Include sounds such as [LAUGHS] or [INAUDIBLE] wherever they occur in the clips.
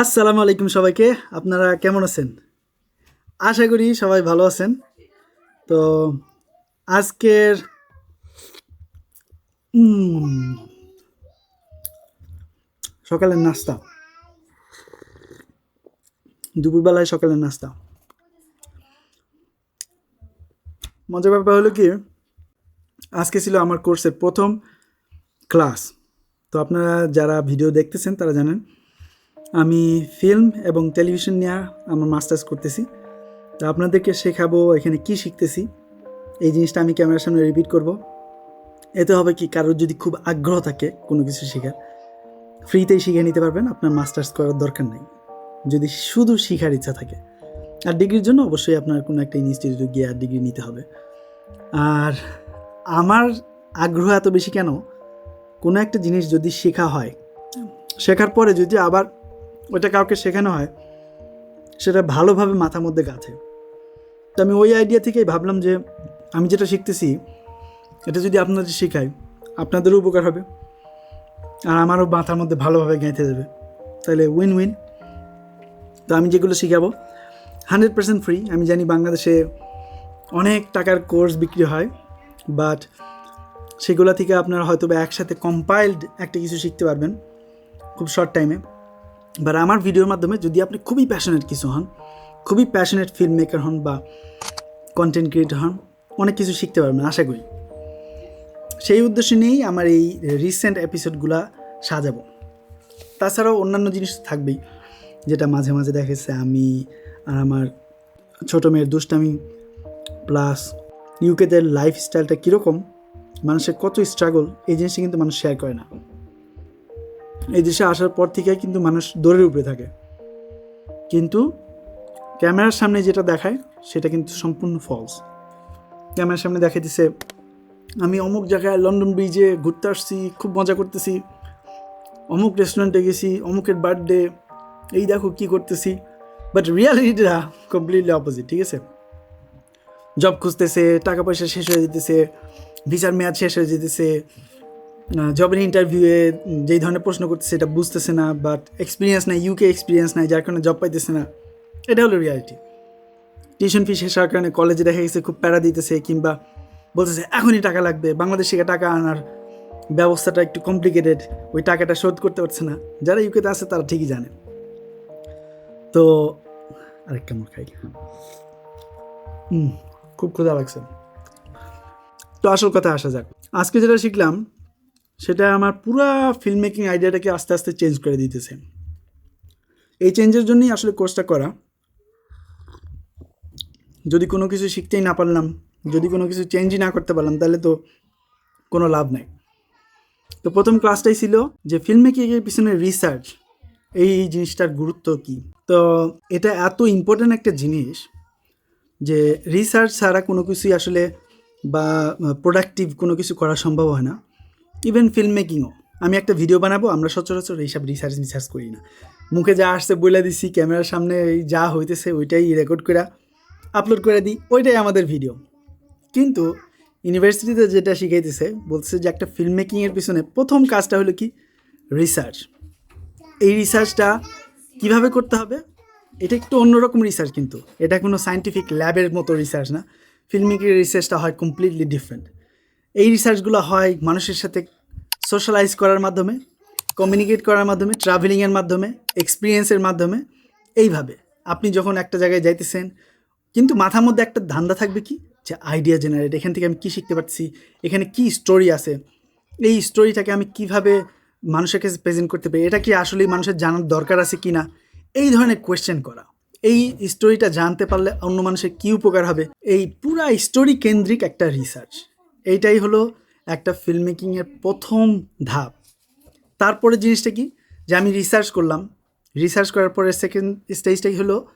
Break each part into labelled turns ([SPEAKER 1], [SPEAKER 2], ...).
[SPEAKER 1] আসসালামু আলাইকুম সবাইকে। আপনারা কেমন আছেন? আশা করি সবাই ভালো আছেন। তো আজকের সকালের নাস্তা। দুপুরবেলায় সকালের নাস্তা। মজার ব্যাপার হলো কি, আজকে ছিল আমার কোর্সের প্রথম ক্লাস। তো আপনারা যারা ভিডিও দেখতেছেন তারা জানেন আমি ফিল্ম এবং টেলিভিশন নিয়ে আমার মাস্টার্স করতেছি। তো আপনাদেরকে শেখাবো এখানে কি শিখতেছি। এই জিনিসটা আমি ক্যামেরার সামনে রিপিট করব। এতে হবে কি কারোর যদি খুব আগ্রহ থাকে কোনো কিছু শেখার ফ্রিতেই শিখে নিতে পারবেন, আপনার মাস্টার্স করার দরকার নেই। যদি শুধু শেখার ইচ্ছা থাকে, আর ডিগ্রির জন্য অবশ্যই আপনার কোনো একটা ইনস্টিটিউটে গিয়ে আর ডিগ্রি নিতে হবে। আর আমার আগ্রহ এত বেশি কেন? কোনো একটা জিনিস যদি শেখা হয়, শেখার পরে যদি আবার ওটা কাউকে শেখানো হয়, সেটা ভালোভাবে মাথার মধ্যে গাঁথে। তো আমি ওই আইডিয়া থেকেই ভাবলাম যে আমি যেটা শিখতেছি, এটা যদি আপনাদের শেখাই, আপনাদেরও উপকার হবে। আর আমারও মাথার মধ্যে ভালোভাবে গেঁথে দেবে। তাহলে উইন উইন তো আমি যেগুলো শেখাবো হান্ড্রেড পার্সেন্ট ফ্রি আমি জানি বাংলাদেশে অনেক টাকার কোর্স বিক্রি হয় বাট সেগুলো থেকে আপনারা হয়তো বা একসাথে কম্পাইল্ড একটা কিছু শিখতে পারবেন, খুব শর্ট টাইমে বাট আমার ভিডিওর মাধ্যমে যদি আপনি খুবই প্যাশনেট কিছু হন, খুবই প্যাশনেট ফিল্ম মেকার হন বা কন্টেন্ট ক্রিয়েটর হন, অনেক কিছু শিখতে পারবেন, আশা করি। সেই উদ্দেশ্য নিয়েই আমার এই রিসেন্ট এপিসোডগুলো সাজাবো। তাছাড়াও অন্যান্য জিনিস থাকবেই, যেটা মাঝে মাঝে দেখেছে আমি আর আমার ছোটো মেয়ের দুষ্টামি প্লাস ইউকেতে লাইফ স্টাইলটা কীরকম, মানুষের কত স্ট্রাগল এই জিনিসটা কিন্তু মানুষ শেয়ার করে না। এই দেশে আসার পর থেকে কিন্তু মানুষ দৌড়ের উপরে থাকে। কিন্তু ক্যামেরার সামনে যেটা দেখায়, সেটা কিন্তু সম্পূর্ণ ফলস ক্যামেরার সামনে দেখা দিছে আমি অমুক জায়গায় লন্ডন ব্রিজে ঘুরতে আসছি, খুব মজা করতেছি, অমুক রেস্টুরেন্টে গেছি, অমুকের বার্থডে এই দেখো কি করতেছি। বাট রিয়ালিটিটা কমপ্লিটলি অপোজিট ঠিক আছে? জব খুঁজতেছে, টাকা পয়সা শেষ হয়ে যেতেছে ভিসার মেয়াদ শেষ হয়ে যেতেছে জবের ইন্টারভিউয়ে যেই ধরনের প্রশ্ন করতেছে এটা বুঝতেছে না বাট এক্সপিরিয়েন্স নাই ইউকে এক্সপিরিয়েন্স নাই, যার কারণে জব পাইতেছে না, এটা হলো রিয়ালিটি টিউশন ফি শেষ হওয়ার কারণে কলেজে দেখা গেছে খুব প্যারা দিতেছে, কিংবা বলতেছে, এখনই টাকা লাগবে। বাংলাদেশ থেকে টাকা আনার ব্যবস্থাটা একটু কমপ্লিকেটেড ওই টাকাটা শোধ করতে পারছে না। যারা ইউকেতে আছে, তারা ঠিকই জানে। তো, আরেকটা মোট খাই। খুব ক্ষুধা লাগছে। তো আসল কথা আসা যাক। আজকে যেটা শিখলাম সেটা আমার পুরা ফিল্ম মেকিং আইডিয়াটাকে আস্তে আস্তে চেঞ্জ করে দিতেছে। এই চেঞ্জের জন্যই আসলে কোর্সটা করা। যদি কোনো কিছু শিখতেই না পারলাম, যদি কোনো কিছু চেঞ্জই না করতে পারলাম, তাহলে তো কোনো লাভ নাই। তো প্রথম ক্লাসটাই ছিল যে ফিল্ম মেকিংয়ের পিছনে রিসার্চ এই জিনিসটার গুরুত্ব কী? তো এটা এত ইম্পর্ট্যান্ট একটা জিনিস যে রিসার্চ ছাড়া কোনো কিছুই আসলে বা প্রোডাক্টিভ কোনো কিছু করা সম্ভব হয় না। ইভেন ফিল্ম মেকিংও আমি একটা ভিডিও বানাবো, আমরা সচরাচর এইসব রিসার্চ রিসার্চ করি না। মুখে যা আসছে বলে দিছি, ক্যামেরার সামনে এই যা হইতেছে, ওইটাই রেকর্ড করে আপলোড করে দিই, ওইটাই আমাদের ভিডিও কিন্তু ইউনিভার্সিটিতে যেটা শিখাইতেছে বলছে যে একটা ফিল্ম মেকিংয়ের পিছনে প্রথম কাজটা হলো কি? রিসার্চ এই রিসার্চটা কীভাবে করতে হবে? এটা একটু অন্যরকম রিসার্চ কিন্তু। এটা কোনো সায়েন্টিফিক ল্যাবের মতো রিসার্চ না। ফিল্মিকের রিসার্চটা হয় কমপ্লিটলি ডিফারেন্ট এই রিসার্চগুলো হয় মানুষের সাথে সোশ্যালাইজ করার মাধ্যমে কমিউনিকেট করার মাধ্যমে ট্রাভেলিংয়ের মাধ্যমে এক্সপিরিয়েন্সের মাধ্যমে, এইভাবে আপনি যখন একটা জায়গায় যাইতেছেন, কিন্তু মাথার মধ্যে একটা ধান্দা থাকবে কি? যে আইডিয়া জেনারেট এখান থেকে আমি কী শিখতে পারছি এখানে কি স্টোরি আছে? এই স্টোরিটাকে আমি কীভাবে মানুষের কাছে প্রেজেন্ট করতে পারি? এটা কি আসলেই মানুষের জানার দরকার আছে কি না এই ধরনের কোয়েশ্চেন করা। এই স্টোরিটা জানতে পারলে অন্য মানুষের কী উপকার হবে? এই পুরা স্টোরি কেন্দ্রিক একটা রিসার্চ এইটাই হলো একটা ফিল্ম মেকিংয়ের প্রথম ধাপ। তারপরে জিনিসটা কি? যে আমি রিসার্চ করলাম। রিসার্চ করার পরে সেকেন্ড স্টেজটাই হলো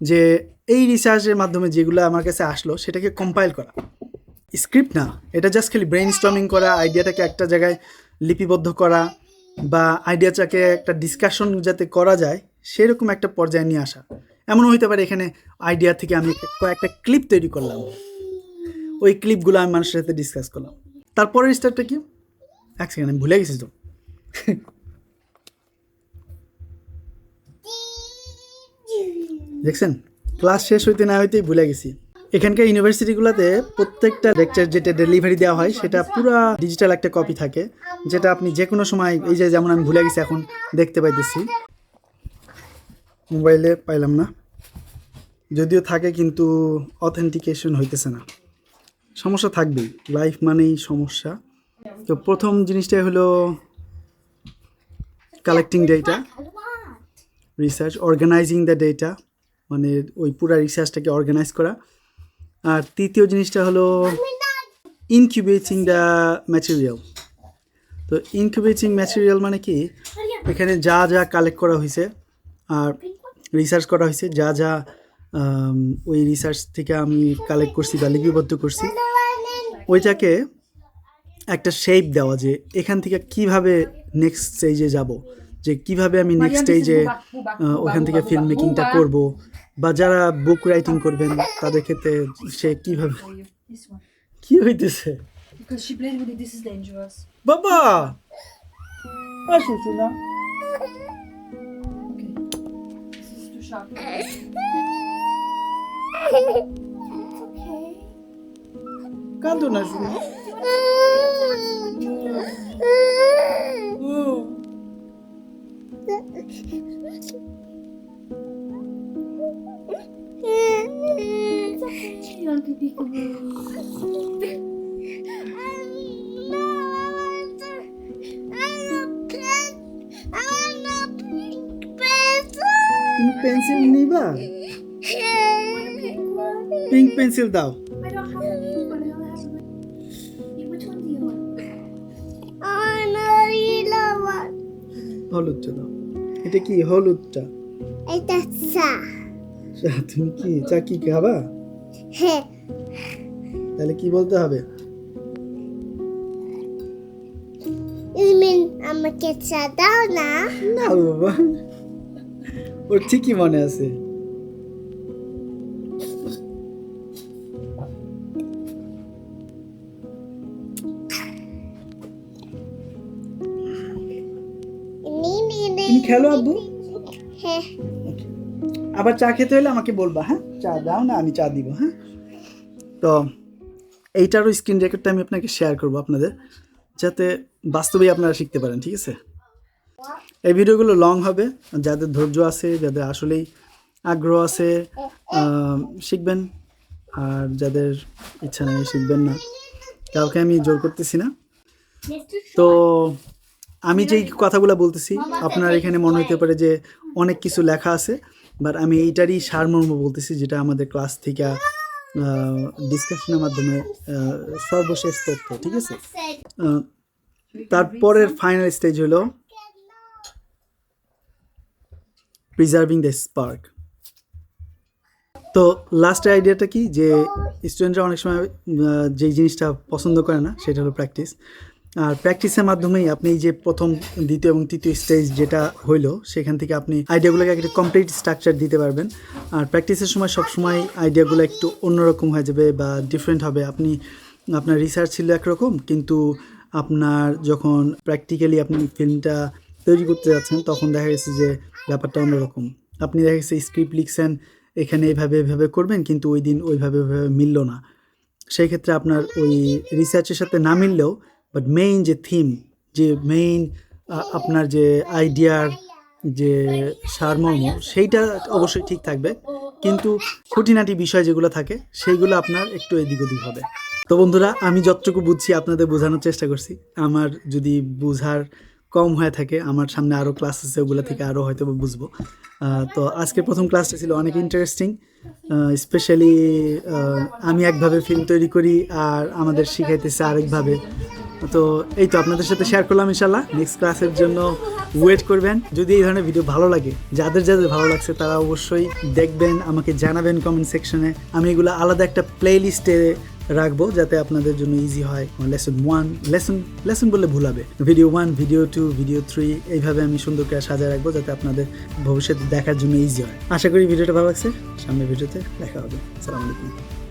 [SPEAKER 1] যে এই রিসার্চের মাধ্যমে যেগুলো আমার কাছে আসলো, সেটাকে কম্পাইল করা। স্ক্রিপ্ট না, এটা জাস্ট খালি ব্রেন স্টর্মিং করা আইডিয়াটাকে একটা জায়গায় লিপিবদ্ধ করা বা আইডিয়াটাকে একটা ডিসকাশন যাতে করা যায়, সেরকম একটা পর্যায়ে নিয়ে আসা। এমনও হইতে পারে এখানে আইডিয়া থেকে আমি কয়েকটা ক্লিপ তৈরি করলাম। ওই ক্লিপগুলো আমি মানুষের সাথে ডিসকাস করলাম। তারপরের স্টারটা কি? এক সেকেন্ড, আমি ভুলে গেছি তো। দেখছেন? ক্লাস শেষ হইতে না হইতেই ভুলে গেছি। এখানকার ইউনিভার্সিটিগুলোতে প্রত্যেকটা লেকচার যেটা ডেলিভারি দেওয়া হয়, সেটা পুরো ডিজিটাল একটা কপি থাকে, যেটা আপনি যে কোনো সময়, এই যে যেমন আমি ভুলে গেছি এখন, দেখতে পাইতেছি। মোবাইলে পাইলাম না। যদিও থাকে কিন্তু অথেন্টিকেশন হইতেছে না। সমস্যা থাকবেই লাইফ মানেই সমস্যা। তো প্রথম জিনিসটাই হলো collecting data research organizing the data মানে ওই পুরা রিসার্চটাকে অর্গানাইজ করা। আর তৃতীয় জিনিসটা হলো ইনকিউবেটিং দ্য ম্যাটেরিয়াল তো ইনকিউবেটিং ম্যাটেরিয়াল মানে কি? এখানে যা যা কালেক্ট করা হয়েছে আর রিসার্চ করা হয়েছে, যা যা ওই রিসার্চ থেকে আমি কালেক্ট করছি বা লিপিবদ্ধ করছি ওইটাকে একটা শেপ দেওয়া যে এখান থেকে কীভাবে নেক্সট স্টেজে যাব যে কীভাবে আমি নেক্সট স্টেজে ওখান থেকে ফিল্ম মেকিংটা করব বা যারা বুক রাইটিং করবেন তাদের ক্ষেত্রে সে কীভাবে. কি হইতেছে. বাবা না
[SPEAKER 2] Okay. This is too sharp. [LAUGHS] ficando nas ruas. Pencil ni.
[SPEAKER 1] হলুদটা দাও এটা কি হলুদটা?
[SPEAKER 3] এটা চা।
[SPEAKER 1] চা, তুমি কি চা কি খাবা?
[SPEAKER 3] হ্যাঁ।
[SPEAKER 1] তাহলে কি বলতে হবে?
[SPEAKER 3] আমাকে চা দাও না।
[SPEAKER 1] না বাবা। ওর ঠিকই মনে আছে। খেলো আব্বু?
[SPEAKER 3] হ্যাঁ।
[SPEAKER 1] আবার চা খেতে হলে আমাকে বলবা হ্যাঁ? চা দাও না আমি চা দিব হ্যাঁ? তো এইটারও স্ক্রিন রেকর্ডটা আমি আপনাকে শেয়ার করব আপনাদের যাতে বাস্তবেই আপনারা শিখতে পারেন ঠিক আছে? এই ভিডিওগুলো লং হবে যাদের ধৈর্য আছে যাদের আসলেই আগ্রহ আছে শিখবেন আর যাদের ইচ্ছা নেই শিখবেন না। কাউকে আমি জোর করতেছি না। তো আমি যেই কথাগুলো বলতেছি, আপনার এখানে মনে হতে পারে যে অনেক কিছু লেখা আছে বাট আমি এইটারই সারমর্ম বলতেছি যেটা আমাদের ক্লাস থেকে ডিসকাশনের মাধ্যমে সর্বশেষ তথ্য, ঠিক আছে? তারপরের ফাইনাল স্টেজ হলো প্রিজার্ভিং দ্য স্পার্ক তো লাস্ট আইডিয়াটা কি? যে স্টুডেন্টরা অনেক সময় যেই জিনিসটা পছন্দ করে না, সেটা হলো প্র্যাকটিস আর প্র্যাকটিসের মাধ্যমেই আপনি যে প্রথম, দ্বিতীয় এবং তৃতীয় স্টেজ যেটা হইল, সেখান থেকে আপনি আইডিয়াগুলোকে একটা কমপ্লিট স্ট্রাকচার দিতে পারবেন। আর প্র্যাকটিসের সময় সবসময় আইডিয়াগুলো একটু অন্যরকম হয়ে যাবে বা ডিফারেন্ট হবে। আপনি, আপনার রিসার্চ ছিল একরকম, কিন্তু আপনার যখন প্র্যাকটিক্যালি আপনি ফিল্মটা তৈরি করতে যাচ্ছেন, তখন দেখা গেছে যে ব্যাপারটা অন্যরকম। আপনি দেখা গেছে স্ক্রিপ্ট লিখছেন, এখানে এইভাবে এভাবে করবেন, কিন্তু ওই দিন ওইভাবে মিললো না। সেই ক্ষেত্রে আপনার ওই রিসার্চের সাথে না মিললেও বাট মেইন যে থিম যে মেইন আপনার যে আইডিয়ার যে সারমর্ম, সেইটা অবশ্যই ঠিক থাকবে। কিন্তু খুঁটিনাটি বিষয় যেগুলো থাকে, সেইগুলো আপনার একটু এদিক ওদিক হবে। তো বন্ধুরা, আমি যতটুকু বুঝছি আপনাদের বোঝানোর চেষ্টা করছি। আমার যদি বুঝার কম হয়ে থাকে, আমার সামনে আরও ক্লাস আছে, ওগুলো থেকে আরও হয়তো বুঝব। তো আজকে প্রথম ক্লাসটা ছিল অনেক ইন্টারেস্টিং স্পেশালি আমি একভাবে ফিল্ম তৈরি করি, আর আমাদের শিখাইতেছে আরেকভাবে। তো এই তো আপনাদের সাথে শেয়ার করলাম ইনশাল্লাহ নেক্সট ক্লাসের জন্য ওয়েট করবেন। যদি এই ধরনের ভিডিও ভালো লাগে, যাদের যাদের ভালো লাগছে, তারা অবশ্যই দেখবেন, আমাকে জানাবেন কমেন্ট সেকশনে আমি এগুলো আলাদা একটা প্লে লিস্টে রাখব, যাতে আপনাদের জন্য ইজি হয়। লেসন ওয়ান লেসন লেসন বললে ভুল হবে। Video one video two video three এইভাবে আমি সুন্দর করে সাজায় রাখব, যাতে আপনাদের ভবিষ্যতে দেখার জন্য ইজি হয়। আশা করি ভিডিওটা ভালো লাগছে। সামনের ভিডিওতে দেখা হবে। সালাম আলাইকুম।